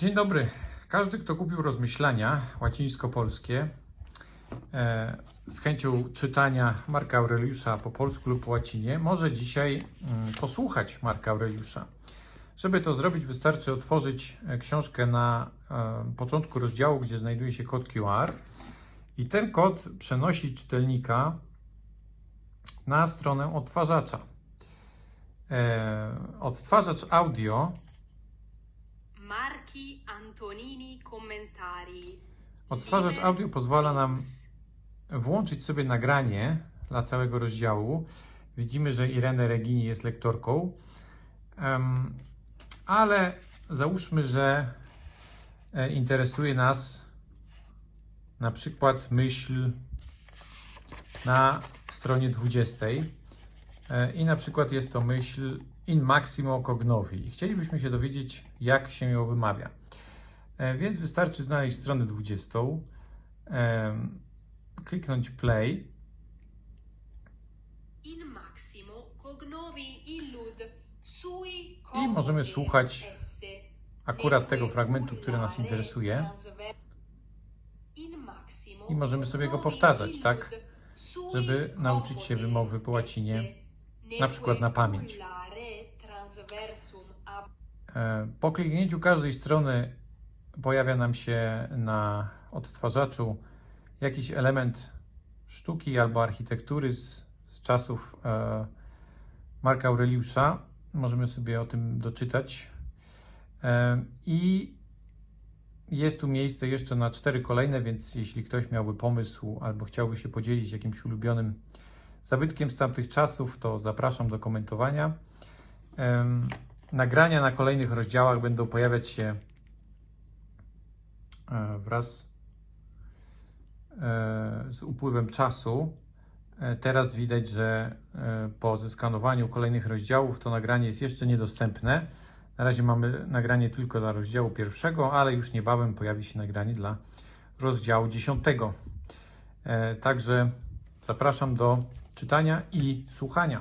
Dzień dobry. Każdy, kto kupił rozmyślania łacińsko-polskie, e, z chęcią czytania Marka Aureliusza po polsku lub po łacinie, może dzisiaj mm, posłuchać Marka Aureliusza. Żeby to zrobić, wystarczy otworzyć e, książkę na e, początku rozdziału, gdzie znajduje się kod QR, i ten kod przenosi czytelnika na stronę odtwarzacza. E, Odtwarzacz audio Marchi Antonini Commentari. Odtwarzacz audio pozwala nam włączyć sobie nagranie dla całego rozdziału. Widzimy, że Irenę Regini jest lektorką, ale załóżmy, że e, interesuje nas na przykład myśl na stronie 20 E, i na przykład jest to myśl in maximo cognovi. I Chcielibyśmy się dowiedzieć, jak się ją wymawia. E, Więc wystarczy znaleźć stronę 20, em, kliknąć play In maximo cognovi illud sui I możemy słuchać akurat tego fragmentu, który nas interesuje i możemy sobie go powtarzać, tak? Żeby nauczyć się wymowy po łacinie, na przykład na pamięć. Po kliknięciu każdej strony pojawia nam się na odtwarzaczu jakiś element sztuki albo architektury z, z czasów e, Marka Aureliusza. Możemy sobie o tym doczytać. E, I jest tu miejsce jeszcze na cztery kolejne, więc jeśli ktoś miałby pomysł albo chciałby się podzielić jakimś ulubionym zabytkiem z tamtych czasów, to zapraszam do komentowania. Nagrania na kolejnych rozdziałach będą pojawiać się e, wraz e, z upływem czasu. E, Teraz widać, że po zeskanowaniu kolejnych rozdziałów to nagranie jest jeszcze niedostępne. Na razie mamy nagranie tylko dla rozdziału pierwszego, ale już niebawem pojawi się nagranie dla rozdziału dziesiątego. Także zapraszam do czytania i słuchania.